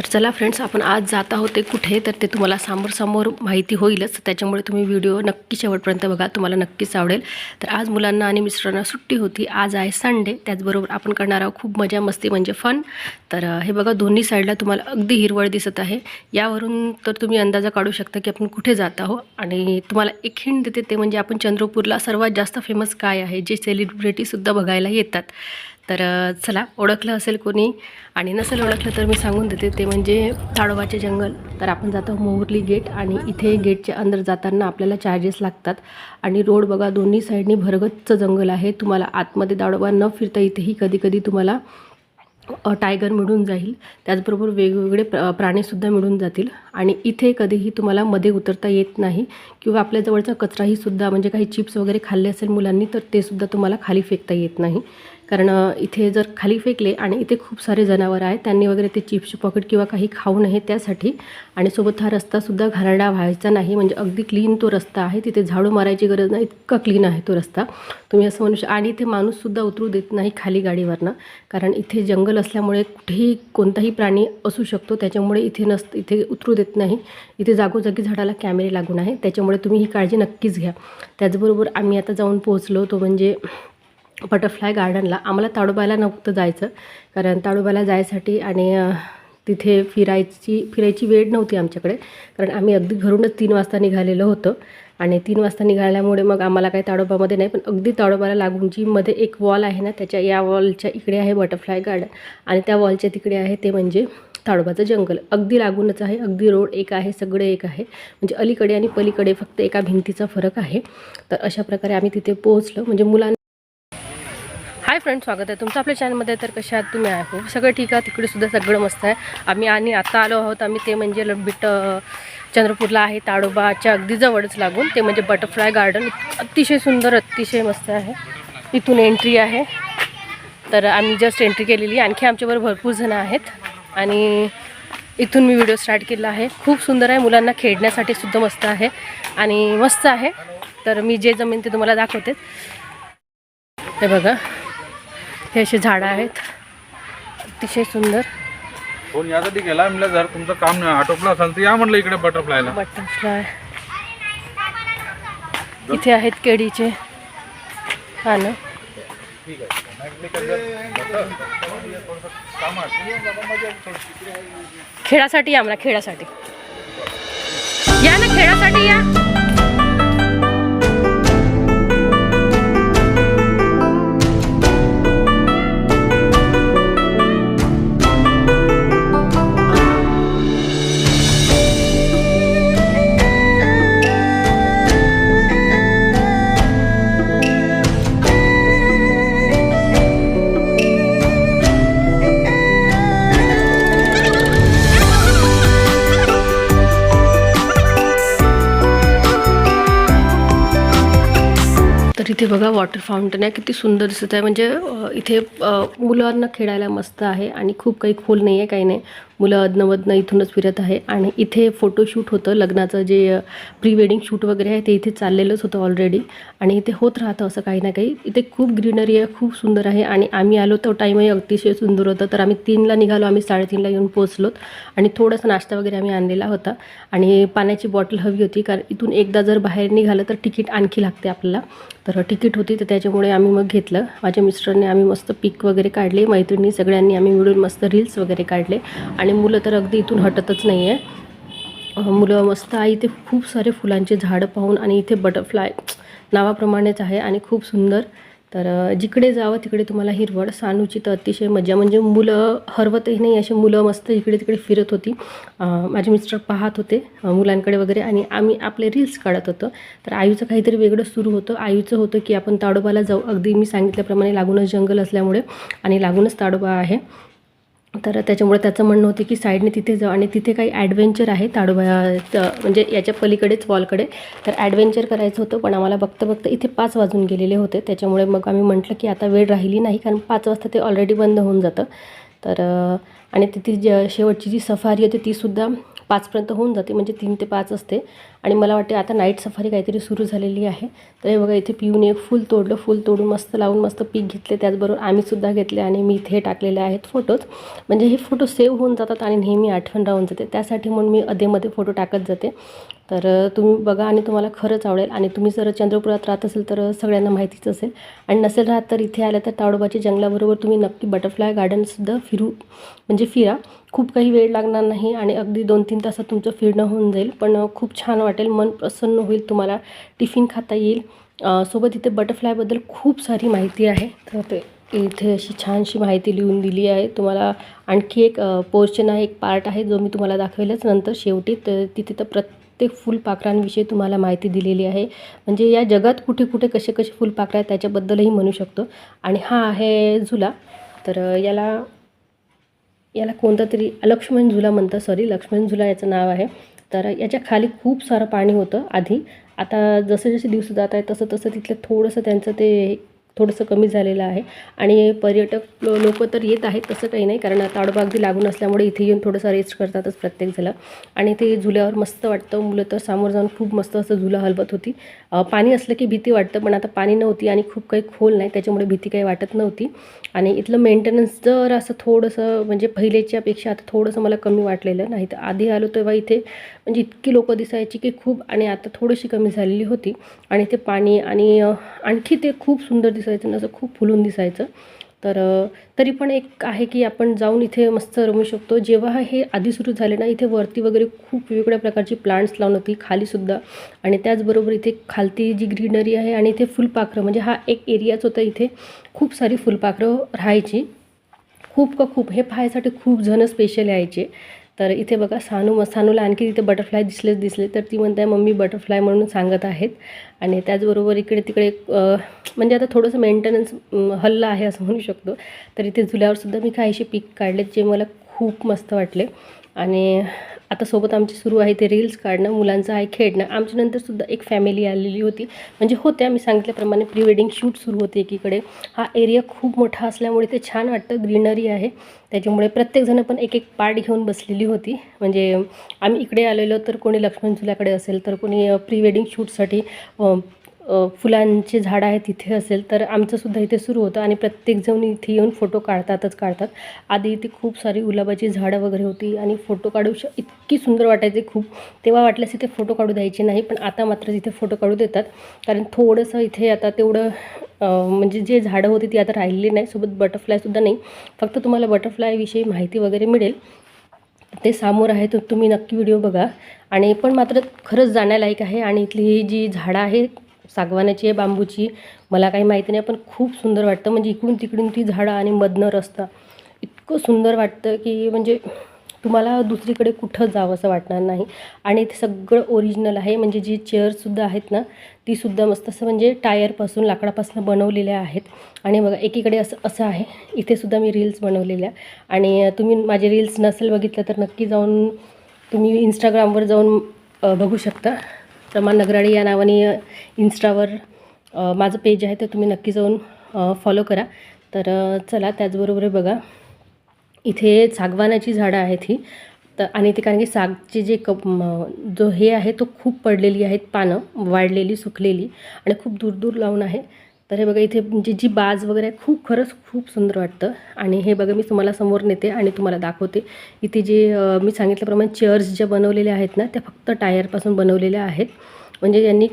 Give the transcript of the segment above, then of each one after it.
तर चला फ्रेंड्स आपण आज जात आहोत ते कुठे? तर ते तुम्हाला समोर समोर माहिती होईलच. त्याच्यामुळे तुम्ही व्हिडिओ नक्की शेवटपर्यंत बघा तुम्हाला नक्कीच आवडेल. तर आज मुलांना आणि मिस्टरांना सुट्टी होती. आज आहे संडे त्याचबरोबर आपण करणार आहोत खूप मजा मस्ती म्हणजे फन तर हे बघा दोन्ही साईडला तुम्हाला अगदी हिरवळ दिसत आहे. यावरून तर तुम्ही अंदाजा काढू शकता की आपण कुठे जात आहोत. आणि तुम्हाला एक हिंट देते ते म्हणजे आपण चंद्रपूरला सर्वात जास्त फेमस काय आहे? जे सेलिब्रिटीसुद्धा बघायला येतात. तर चला ओळखलं असेल कोणी आणि नसेल ओळखलं तर मी सांगून देते. ते म्हणजे ताडोबाचे जंगल. तर आपण जातो मोहरली गेट आणि इथे गेटच्या अंदर जाताना आपल्याला चार्जेस लागतात. आणि रोड बघा दोन्ही साईडनी भरगतचं जंगल आहे. तुम्हाला आतमध्ये ताडोबा न फिरता इथेही कधी कधी तुम्हाला टायगर मिळून जाईल. त्याचबरोबर वेगवेगळे प्र प्राणीसुद्धा मिळून जातील. आणि इथे कधीही तुम्हाला मध्ये उतरता येत नाही किंवा आपल्या जवळचा कचराही सुद्धा म्हणजे काही चिप्स वगैरे खाल्ले असेल मुलांनी तर ते सुद्धा तुम्हाला खाली फेकता येत नाही. कारण इथे जर खाली फेकले आणि इथे खूप सारे जनावर आहेत त्यांनी वगैरे ते चिप्सचे पॉकेट किंवा काही खाऊ नये त्यासाठी. आणि सोबत हा रस्तासुद्धा घाणेरडा व्हायचा नाही म्हणजे अगदी क्लीन तो रस्ता आहे. तिथे झाडू मारायची गरज नाही इतका क्लीन आहे तो रस्ता. तुम्ही असं म्हणू शक आणि इथे माणूससुद्धा उतरू देत नाही खाली गाडीवरनं. कारण इथे जंगल असल्यामुळे कुठेही कोणताही प्राणी असू शकतो त्याच्यामुळे इथे नसतं इथे उतरू देत नाही. इथे जागोजागी झाडाला कॅमेरे लागून आहे त्याच्यामुळे तुम्ही ही काळजी नक्कीच घ्या. त्याचबरोबर आम्ही आता जाऊन पोहोचलो तो म्हणजे बटरफ्लाय गार्डनला आम्हाला ताडोबाला नव्हतं जायचं. कारण ताडोबाला जायसाठी आणि तिथे फिरायची फिरायची वेळ नव्हती आमच्याकडे. कारण आम्ही अगदी घरूनच तीन वाजता निघालेलो होतं. आणि तीन वाजता निघाल्यामुळे मग आम्हाला काही ताडोबामध्ये नाही. पण अगदी ताडोबाला लागून जी मध्ये एक वॉल आहे ना त्याच्या या वॉलच्या इकडे आहे बटरफ्लाय गार्डन. आणि त्या वॉलच्या तिकडे आहे ते म्हणजे ताडोबाचं जंगल. अगदी लागूनच आहे अगदी रोड एक आहे सगळं एक आहे. म्हणजे अलीकडे आणि पलीकडे फक्त एका भिंतीचा फरक आहे. तर अशा प्रकारे आम्ही तिथे पोहोचलो. म्हणजे मुलांना हाय फ्रेंड स्वागत आहे तुमचं आपल्या चॅनलमध्ये तर कशा आहात? तुम्ही आहे. खूप सगळं ठीक आहे. तिकडेसुद्धा सगळं मस्त आहे. आम्ही आणि आता आलो आहोत. आम्ही ते म्हणजे लंबिट चंद्रपूरला आहे. ताडोबाच्या अगदी जवळच लागून. ते म्हणजे बटरफ्लाय गार्डन अतिशय सुंदर अतिशय मस्त आहे. इथून एंट्री आहे. तर आम्ही जस्ट एंट्री केलेली. आणखी आमच्याबरोबर भरपूर जणं आहेत. आणि इथून मी व्हिडिओ स्टार्ट केला आहे. खूप सुंदर आहे. मुलांना खेळण्यासाठी सुद्धा मस्त आहे. आणि मस्त आहे. तर मी जे जमीन ते तुम्हाला दाखवते. हे बघा. हे असे झाडं आहेत. अतिशय सुंदर. फोन यासाठी केला म्हणलं जर तुमचं काम आटोपलं असेल तर या म्हणलं इकडे बटरफ्लायला. बटरफ्लाय. इथे आहेत केळीचे पानं. खेळासाठी या आम्हाला खेळासाठी. या ना खेळासाठी या. इथे बघा वॉटर फाउंटन आहे किती सुंदर दिसत आहे. म्हणजे इथे मुलांना खेळायला मस्त आहे आणि खूप काही खोल नाही आहे काही नाही. मुलं अदनवदनं इथूनच फिरत आहे. आणि इथे फोटोशूट होतं. लग्नाचं जे प्री वेडिंग शूट वगैरे आहे ते इथे चाललेलंच होतं ऑलरेडी आणि इथे होत राहतं असं काही ना काही. इथे खूप ग्रीनरी आहे खूप सुंदर आहे. आणि आम्ही आलो तो टाईमही अतिशय सुंदर होतं. तर आम्ही तीनला निघालो. आम्ही साडेतीनला येऊन पोचलोत आणि थोडासा नाश्ता वगैरे आम्ही आणलेला होता. आणि पाण्याची बॉटल हवी होती. कारण इथून एकदा जर बाहेर निघालं तर तिकीट आणखी लागते आपल्याला. तर तिकीट होती. तर त्याच्यामुळे आम्ही मग घेतलं. माझ्या मिस्टरने आम्ही मस्त पिक वगैरे काढले. मैत्रिणी सगळ्यांनी आम्ही मिळून मस्त रील्स वगैरे काढले. आणि आणि मुलं तर अगदी इथून हटतच नाही आहे मुलं मस्त आहे. इथे खूप सारे फुलांचे झाडं पाहून आणि इथे बटरफ्लाय नावाप्रमाणेच आहे आणि खूप सुंदर. तर जिकडे जावं तिकडे तुम्हाला हिरवळ सानूची तर अतिशय मजा म्हणजे मुलं हरवतही नाही. अशी मुलं मस्त इकडे तिकडे फिरत होती. माझे मिस्टर पाहत होते मुलांकडे वगैरे आणि आम्ही आपले रील्स काढत होतो. तर आईचं काहीतरी वेगळं सुरू होतं. आईचं होतं की आपण ताडोबाला जाऊ. अगदी मी सांगितल्याप्रमाणे लागूनच जंगल असल्यामुळे आणि लागूनच ताडोबा आहे. तर त्याच्यामुळे त्याचं म्हणणं होतं की साईडने तिथे जाऊ आणि तिथे काही ॲडव्हेंचर आहे ताडोबा म्हणजे याच्या पलीकडेच वॉलकडे तर ॲडव्हेंचर करायचं होतं पण आम्हाला बघता बघता इथे पाच वाजून गेलेले होते. त्याच्यामुळे मग आम्ही म्हटलं की आता वेळ राहिली नाही कारण पाच वाजता ते ऑलरेडी बंद होऊन जातं. तर आणि तिथे ज शेवटची जी सफारी होती तीसुद्धा पाचपर्यंत होऊन जाते म्हणजे तीन ते पाच असते. आणि मला वाटते आता नाईट सफारी काहीतरी सुरू झालेली आहे. तर हे बघा इथे पिऊन एक फुल तोडलं फुल तोडून मस्त लावून मस्त पीक घेतले. त्याचबरोबर आम्हीसुद्धा घेतले आणि मी इथे टाकलेले आहेत फोटोज म्हणजे हे फोटो सेव्ह होऊन जातात आणि नेहमी आठवण राहून जाते. त्यासाठी म्हणून मी अधेमध्ये फोटो टाकत जाते. तर तुम्ही बघा आणि तुम्हाला खरंच आवडेल. आणि तुम्ही जर चंद्रपुरात राहत असेल तर सगळ्यांना माहितीच असेल. आणि नसेल राहत तर इथे आलं तर ताडोबाच्या जंगलाबरोबर तुम्ही नक्की बटरफ्लाय गार्डनसुद्धा फिरू म्हणजे फिरा. खूप काही वेळ लागणार नाही आणि अगदी दोन तीन तासात तुमचं फिरणं होऊन जाईल. पण खूप छान वाटेल मन प्रसन्न होईल तुम्हाला टिफिन खाता येईल. सोबत इथे बटरफ्लायबद्दल खूप सारी माहिती आहे. तर ते इथे अशी छानशी माहिती लिहून दिली आहे. तुम्हाला आणखी एक पोर्शन आहे एक पार्ट आहे जो मी तुम्हाला दाखवेलच. नंतर शेवटी तर तिथे तर प्रत्येक फुलपाखरांविषयी तुम्हाला माहिती दिलेली आहे. म्हणजे या जगात कुठे कुठे कसे कसे फुलपाखरं आहेत त्याच्याबद्दलही म्हणू शकतो. आणि हा आहे झुला. तर याला याला कोणता तरी लक्ष्मण झुला म्हणतात. सॉरी लक्ष्मण झुला याचं नाव आहे. तर याच्या खाली खूप सारं पाणी होतं आधी. आता जसे जसे दिवस जात आहे तसं तसं तिथलं थोडंसं त्यांचं ते थोडंसं कमी झालेलं आहे. आणि पर्यटक लोक तर येत आहेत तसं काही नाही कारण ताडोबा अगदी लागून असल्यामुळे इथे येऊन थोडंसं रेस्ट करतातच प्रत्येक झालं आणि ते झुल्यावर मस्त वाटतं. मुलं तर समोर जाऊन खूप मस्त असं झुला हलवत होती. पाणी असलं की भीती वाटतं पण आता पाणी नव्हती आणि खूप काही खोल नाही त्याच्यामुळे भीती काही वाटत नव्हती. आणि इथलं मेंटेनन्स जर असं थोडंसं म्हणजे पहिलेच्यापेक्षा आता थोडंसं मला कमी वाटलेलं नाही तर आधी आलो तेव्हा इथे म्हणजे इतकी लोकं दिसायची की खूप आणि आता थोडीशी कमी झालेली होती. आणि ते पाणी आणि आणखी ते खूप सुंदर दिसायचं आणि असं खूप फुलून दिसायचं. तर तरी पण एक आहे की आपण जाऊन इथे मस्त रमू शकतो. जेव्हा हे आधी सुरू झाले ना इथे वरती वगैरे खूप वेगवेगळ्या प्रकारची प्लांट्स लावून होती खालीसुद्धा आणि त्याचबरोबर इथे खालती जी ग्रीनरी आहे आणि इथे फुलपाखरं म्हणजे हा एक एरियाच होता इथे. खूप सारी फुलपाखरं राहायची. खूप का खूप हे पाहायसाठी खूप जण स्पेशल यायचे. तर इथे बघा सानू म सानूला आणखी तिथे बटरफ्लाय दिसलेच दिसले. तर ती म्हणते मम्मी बटरफ्लाय म्हणून सांगत आहेत. आणि त्याचबरोबर इकडे तिकडे म्हणजे आता थोडंसं मेंटेनन्स हल्लं आहे असं म्हणू शकतो. तर इथे झुल्यावरसुद्धा मी काहीशी पीक काढलेत जे मला खूप मस्त वाटले. आणि आता सोबत आमची सुरू आहे ते रील्स काढणं मुलांचं आहे खेळणं. आमच्या नंतरसुद्धा एक फॅमिली आलेली होती. म्हणजे होत्या मी सांगितल्याप्रमाणे प्री वेडिंग शूट सुरू होते एकीकडे. हा एरिया खूप मोठा असल्यामुळे ते छान वाटतं. ग्रीनरी आहे. त्याच्यामुळे प्रत्येकजण पण एक एक पार्ट घेऊन बसलेली होती. म्हणजे आम्ही इकडे आलेलो तर कोणी लक्ष्मण झुल्याकडे असेल तर कोणी प्री वेडिंग शूटसाठी फुलांचे झाडं आहेत तिथे असेल तर आमचंसुद्धा इथे सुरू होतं आणि प्रत्येकजण इथे येऊन फोटो काढतातच काढतात. आधी इथे खूप सारी गुलाबाची झाडं वगैरे होती आणि फोटो काढू श इतकी सुंदर वाटायचे खूप. तेव्हा वाटल्यास इथे फोटो काढू द्यायचे नाही पण आता मात्र इथे फोटो काढू देतात. कारण थोडंसं इथे आता तेवढं म्हणजे जे झाडं होती ती आता राहिलेली नाही सोबत बटरफ्लायसुद्धा नाही. फक्त तुम्हाला बटरफ्लायविषयी माहिती वगैरे मिळेल. ते समोर आहे तर तुम्ही नक्की व्हिडिओ बघा. आणि पण मात्र खरंच जाण्यालायक आहे आणि इथली ही जी झाडं आहेत सागवानाची आहे बांबूची. मला काही माहिती नाही पण खूप सुंदर वाटतं. म्हणजे इकडून तिकडून ती झाडं आणि मधनं रस्ता. इतकं सुंदर वाटतं की म्हणजे तुम्हाला दुसरीकडे कुठं जावं असं वाटणार नाही. आणि ते सगळं ओरिजिनल आहे. म्हणजे जी चेअरसुद्धा आहेत ना तीसुद्धा मस्त असं म्हणजे टायरपासून लाकडापासून बनवलेल्या आहेत. आणि बघा एकीकडे असं असं आहे. इथेसुद्धा मी रील्स बनवलेल्या. आणि तुम्ही माझे रील्स नसेल बघितलं तर नक्की जाऊन तुम्ही इंस्टाग्रामवर जाऊन बघू शकता. रमा नगराळे या नावाने इन्स्टावर माझं पेज आहे तर तुम्ही नक्की जाऊन फॉलो करा. तर चला त्याचबरोबर बघा. इथे सागवानाची झाडं आहेत ही. तर आणि ते कारण की सागचे जे कप जो हे आहे तो खूप पडलेली आहेत पानं वाढलेली सुकलेली आणि खूप दूर दूर लावून आहे. तर हे बघा इथे म्हणजे जी बाज वगैरे आहे खूप खरंच खूप सुंदर वाटतं. आणि हे बघा मी तुम्हाला समोर नेते आणि तुम्हाला दाखवते. इथे जे मी सांगितल्याप्रमाणे चेअर्स ज्या बनवलेल्या आहेत ना त्या फक्त टायरपासून बनवलेल्या आहेत. म्हणजे यांनी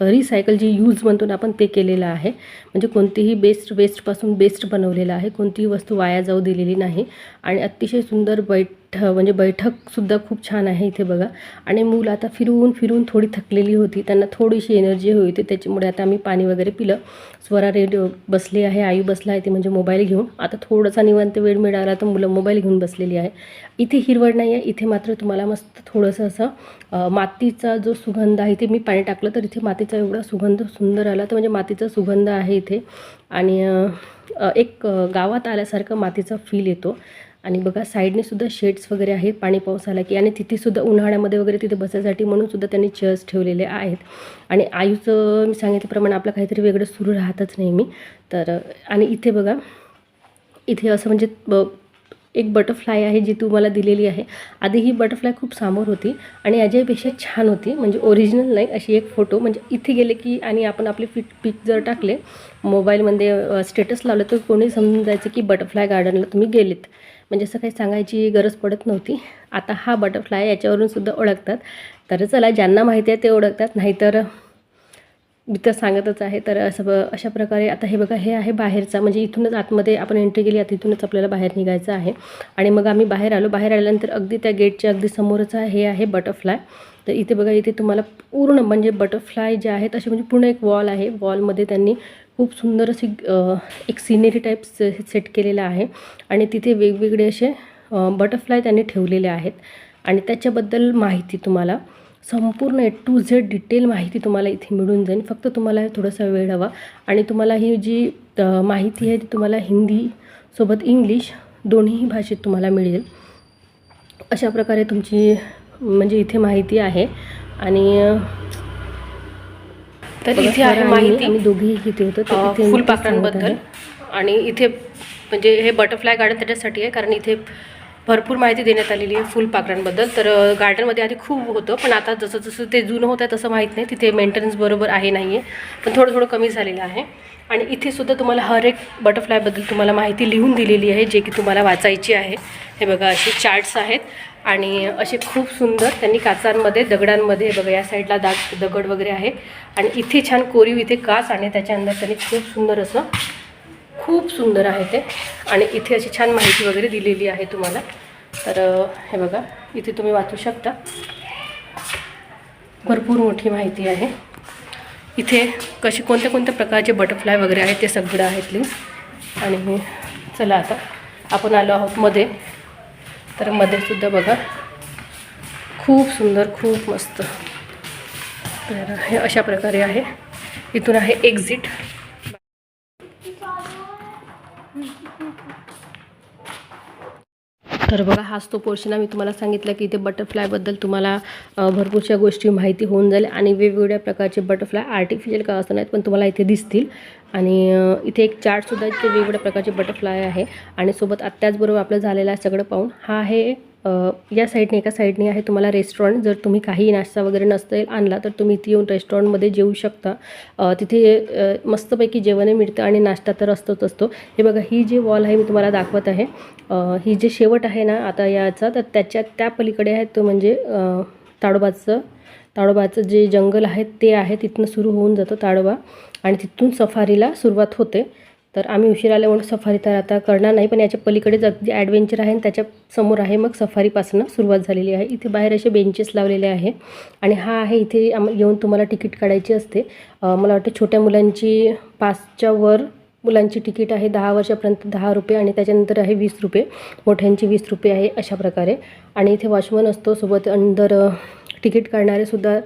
रिसायकल जी यूज म्हणतो ना आपण ते केलेलं आहे. म्हणजे कोणतीही बेस्ट वेस्टपासून बेस्ट बनवलेलं आहे. कोणतीही वस्तू वाया जाऊ दिलेली नाही. आणि अतिशय सुंदर बैठ म्हणजे बैठकसुद्धा खूप छान आहे इथे बघा. आणि मूल आता फिरवून फिरवून थोडी थकलेली होती. त्यांना थोडीशी एनर्जी होती. त्याच्यामुळे आता आम्ही पाणी वगैरे पिलं. स्वरा रेडिओ बसली आहे आई बसला आहे ते म्हणजे मोबाईल घेऊन. आता थोडासा निवांत वेळ मिळाला तर मुलं मोबाईल घेऊन बसलेली आहे. इथे हिरवळ नाही आहे इथे मात्र तुम्हाला मस्त थोडंसं असं मातीचा जो सुगंध आहे इथे मी पाणी टाकलं तर इथे मातीचा एवढा सुगंध सुंदर आला. तर म्हणजे मातीचा सुगंध आहे इथे. आणि एक गावात आल्यासारखं मातीचा फील येतो. आणि बघा साईडने सुद्धा शेड्स वगैरे आहेत पाणी पाऊस आला की आणि तिथेसुद्धा उन्हाळ्यामध्ये वगैरे तिथे बसायसाठी म्हणून सुद्धा त्यांनी चेअर्स ठेवलेले आहेत. आणि आयूचं मी सांगितल्याप्रमाणे आपलं काहीतरी वेगळं सुरू राहतच नाही मी. तर आणि इथे बघा इथे असं म्हणजे ब- एक बटरफ्लाय आहे जी तुम्हाला दिलेली आहे. आधी ही बटरफ्लाय खूप समोर होती आणि अजयपेक्षा छान होती. म्हणजे ओरिजिनल नाही अशी एक फोटो म्हणजे इथे गेले की आणि आपण आपले फिट पिक जर टाकले मोबाईलमध्ये स्टेटस लावलं तर कोणी समजून जायचं की बटरफ्लाय गार्डनला तुम्ही गेलेत. म्हणजे असं काही सांगायची गरज पडत नव्हती. आता हा बटरफ्लाय याच्यावरून सुद्धा ओळखतात. तर चला ज्यांना माहिती आहे ते ओळखतात. नाहीतर मी तर सांगतच आहे. तर असं ब अशा प्रकारे आता हे बघा हे आहे बाहेरचा. म्हणजे इथूनच आतमध्ये आपण एंट्री केली आता इथूनच आपल्याला बाहेर निघायचं आहे. आणि मग आम्ही बाहेर आलो. बाहेर आल्यानंतर अगदी त्या गेटच्या अगदी समोरचा हे आहे बटरफ्लाय तर इथे बघा इथे तुम्हाला पूर्ण म्हणजे बटरफ्लाय जे आहेत असे म्हणजे पूर्ण एक वॉल आहे. वॉलमध्ये त्यांनी खूप सुंदर अशी एक सिनेरी टाईप सेट केलेला आहे. आणि तिथे वेगवेगळे असे बटरफ्लाय त्यांनी ठेवलेले आहेत. आणि त्याच्याबद्दल माहिती तुम्हाला संपूर्ण ए टू झेड डिटेल माहिती तुम्हाला इथे मिळून जाईल. फक्त तुम्हाला थोडासा वेळ हवा. आणि तुम्हाला ही जी माहिती आहे ती तुम्हाला हिंदी सोबत इंग्लिश दोन्हीही भाषेत तुम्हाला मिळेल. अशा प्रकारे तुमची म्हणजे इथे माहिती आहे. आणि तर इथे आहे माहिती. आम्ही दोघेही इथे होतो फुलपाखरांबद्दल. आणि इथे म्हणजे हे बटरफ्लाय गार्डन त्याच्यासाठी आहे कारण इथे भरपूर माहिती देण्यात आलेली आहे फुलपाखरांबद्दल तर गार्डनमध्ये आधी खूप होतं पण आता जसं जसं ते जुनं होतं तसं माहीत नाही. तिथे मेंटेनन्स बरोबर आहे नाही आहे पण थोडं थोडं कमी झालेलं आहे. आणि इथे सुद्धा तुम्हाला हर एक बटरफ्लायबद्दल तुम्हाला माहिती लिहून दिलेली आहे जे की तुम्हाला वाचायची आहे. हे बघा असे चार्ट्स आहेत. आणि असे खूप सुंदर त्यांनी काचांमध्ये दगडांमध्ये बघा या साईडला दाग दगड वगैरे आहे. आणि इथे छान कोरीव इथे काच आणि त्याच्या अंदर त्यांनी खूप सुंदर असं खूप सुंदर आहे ते. आणि इथे अशी छान माहिती वगैरे दिलेली आहे तुम्हाला. तर हे बघा इथे तुम्ही वाचू शकता. भरपूर मोठी माहिती आहे. इथे कसे कोणत्या कोणत्या प्रकारचे बटरफ्लाय वगैरे आहेत ते सगळं आहेत लिंक आणि चला आता आपण आलो आहोत मध्ये. तर मध्येसुद्धा बघा खूप सुंदर खूप मस्त. तर हे अशा प्रकारे आहे. इथून आहे एक्झिट तर बघा हाच तो पोर्शन आम्ही तुम्हाला सांगितलं की इथे बटरफ्लायबद्दल तुम्हाला भरपूरशा गोष्टी माहिती होऊन जाईल आणि वेगवेगळ्या प्रकारचे बटरफ्लाय आर्टिफिशियल का असं नाहीत पण तुम्हाला इथे दिसतील. आणि इथे एक चार्टसुद्धा इथे वेगवेगळ्या प्रकारचे बटरफ्लाय आहे. आणि सोबत आत- त्याचबरोबर आपलं झालेलं सगळं पाहून. हा आहे या साईडने एका साईडने आहे तुम्हाला रेस्टॉरंट जर तुम्ही काही नाश्ता वगैरे नसेल आणला तर तुम्ही इथे येऊन रेस्टॉरंटमध्ये जेवू शकता. तिथे मस्तपैकी जेवणही मिळतं आणि नाश्ता तर असतोच असतो. हे बघा ही जी वॉल आहे मी तुम्हाला दाखवत आहे. ही जे शेवट आहे ना आता याचा तर त्याच्या त्या पलीकडे आहे तो म्हणजे ताडोबाचं ताडोबाचं जे जंगल आहे ते आहे. तिथनं सुरू होऊन जातं ताडोबा. आणि तिथून सफारीला सुरुवात होते. तर आम्ही उशीर आल्यामुळे सफारी तर आता करणार नाही पण याच्या पलीकडेच अगदी ॲडव्हेंचर आहे आणि त्याच्यासमोर आहे मग सफारीपासून सुरुवात झालेली आहे. इथे बाहेर असे बेंचेस लावलेले आहे आणि हा आहे इथे आम येऊन तुम्हाला तिकीट काढायची असते. मला वाटतं छोट्या मुलांची पाचच्या वर मुलांची तिकीट आहे दहा वर्षापर्यंत दहा रुपये आणि त्याच्यानंतर आहे वीस रुपये. मोठ्यांची वीस रुपये आहे अशा प्रकारे. आणि इथे वॉचमन असतो सोबत अंदर तिकीट काढणारेसुद्धा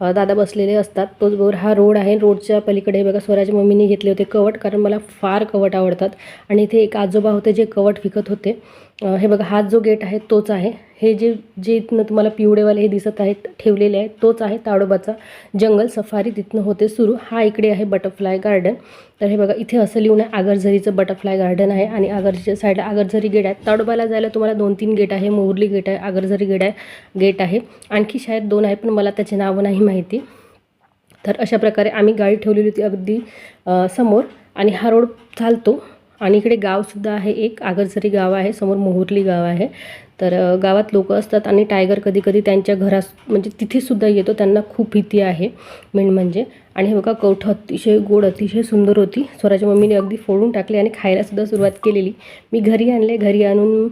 दादा बसलेले असतात. तोचबरोबर हा रोड आहे रोडच्या पलीकडे बघा स्वराज मम्मीने घेतले होते कवट कारण मला फार कवट आवडतात. आणि इथे एक आजोबा होते जे कवट विकत होते. हे बघा हा जो गेट आहे तोच आहे. हे जे जे इथनं तुम्हाला पिवळेवाले हे दिसत आहेत ठेवलेले आहेत तोच आहे ताडोबाचा जंगल. सफारी तिथनं होते सुरू. हा इकडे आहे बटरफ्लाय गार्डन. तर हे बघा इथे असं लिहून आहे आगरझरीचं बटरफ्लाय गार्डन आहे आणि आगरच्या साईडला आगरझरी गेट आहे. ताडोबाला जायला तुम्हाला दोन तीन गेट आहे. मोहरली गेट आहे आगरझरी गेट आहे गेट आहे. आणखी शाळेत दोन आहे पण मला त्याचे नावं नाही माहिती. तर अशा प्रकारे आम्ही गाडी ठेवलेली होती अगदी समोर आणि हा रोड चालतो. आणि इकडे गावसुद्धा आहे एक आगरझरी गाव आहे समोर मोहुर्ली गाव आहे. तर गावात लोक असतात आणि टायगर कधी कधी त्यांच्या घरास म्हणजे तिथेसुद्धा येतो त्यांना खूप भीती आहे मेन म्हणजे. आणि हे बघा कवठं अतिशय गोड अतिशय सुंदर होती. स्वराच्या मम्मीने अगदी फोडून टाकली आणि खायलासुद्धा सुरुवात केलेली. मी घरी आणले घरी आणून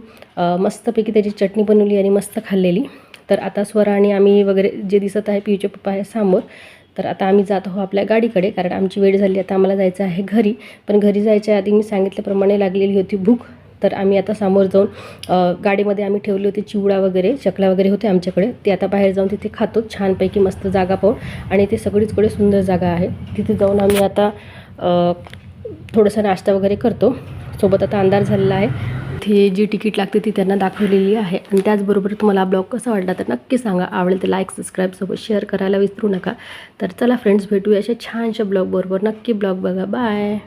मस्तपैकी त्याची चटणी बनवली आणि मस्त खाल्लेली. तर आता स्वरा आणि आम्ही वगैरे जे दिसत आहे पियूचे पप्पा आहे समोर तर आता आम्ही जात आहोत आपल्या गाडीकडे कारण आमची वेळ झाली आता आम्हाला जायचं आहे घरी. पण घरी जायच्या आधी मी सांगितल्याप्रमाणे लागलेली होती भूक. तर आम्ही आता समोर जाऊन गाडीमध्ये आम्ही ठेवले होते चिवडा वगैरे चकला वगैरे होते आमच्याकडे. ते आता बाहेर जाऊन तिथे खातो छानपैकी मस्त जागा पाहून. आणि ते सगळीचकडे सुंदर जागा आहे. तिथे जाऊन आम्ही आता थोडंसं नाश्ता वगैरे करतो. सोबत आता अंधार झालेला आहे. इथे जी तिकीट लागते ती त्यांना दाखवलेली आहे. आणि त्याचबरोबर तुम्हाला ब्लॉग कसा वाटला तर नक्की सांगा. आवडेल तर लाईक सबस्क्राईब सोबत शेअर करायला विसरू नका. तर चला फ्रेंड्स भेटूया अशा छानशा ब्लॉगबरोबर. नक्की ब्लॉग बघा. बाय